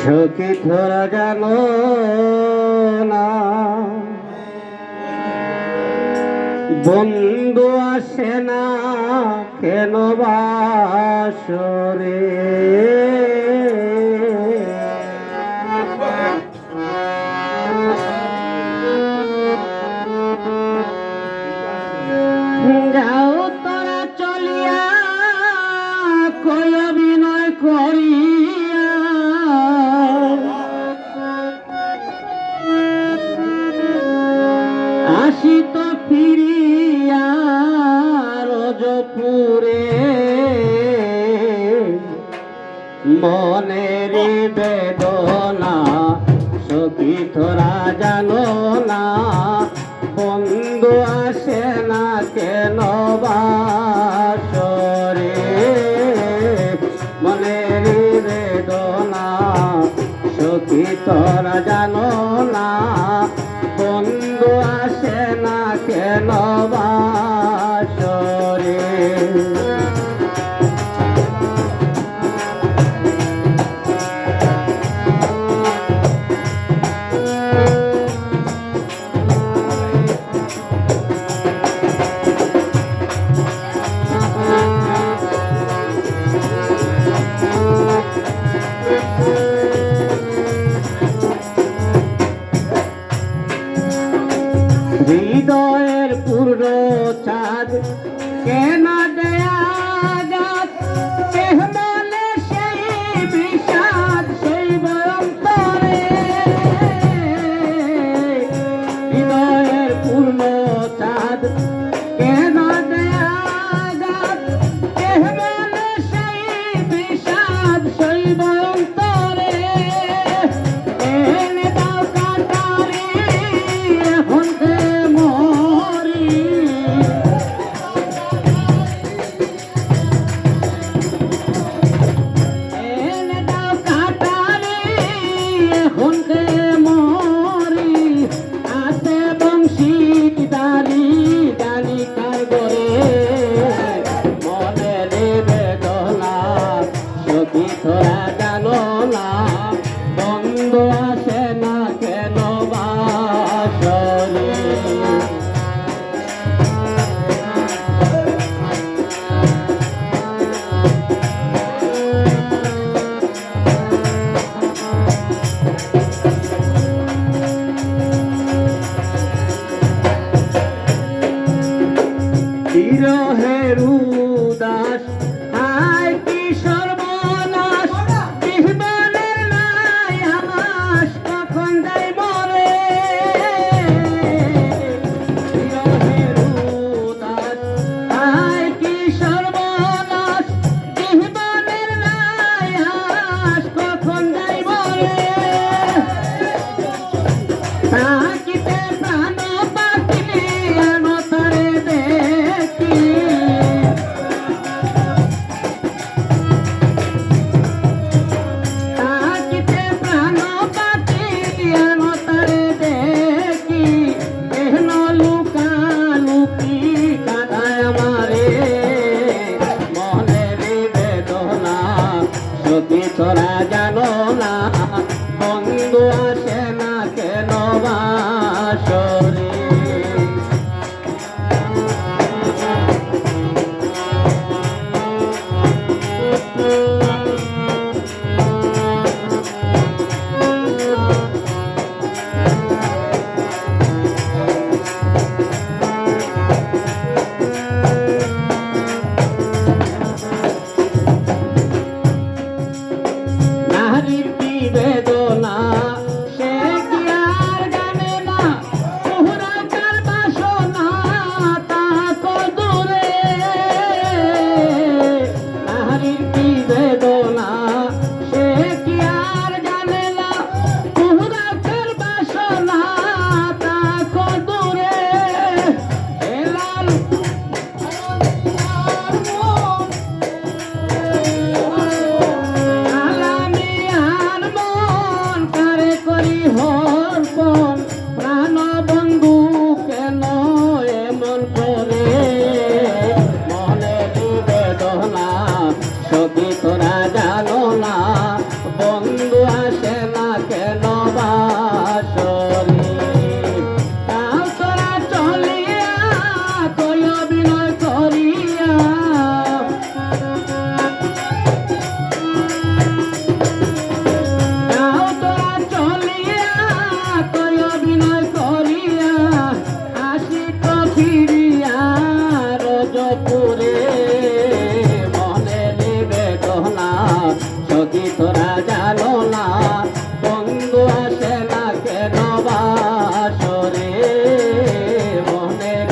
সুখী ধরা গেল না। বন্ধু আসে না কেন বাসরে? আসিত ফিরিয়া রজপুরে। মনের বেদনা সখী তোরা জানো না বন্ধু আসে না কেন বা Yeah, love. errado. É mal Oh. God. যদি তোরা জানো না বন্ধু আসে না কেন বাসরে মনের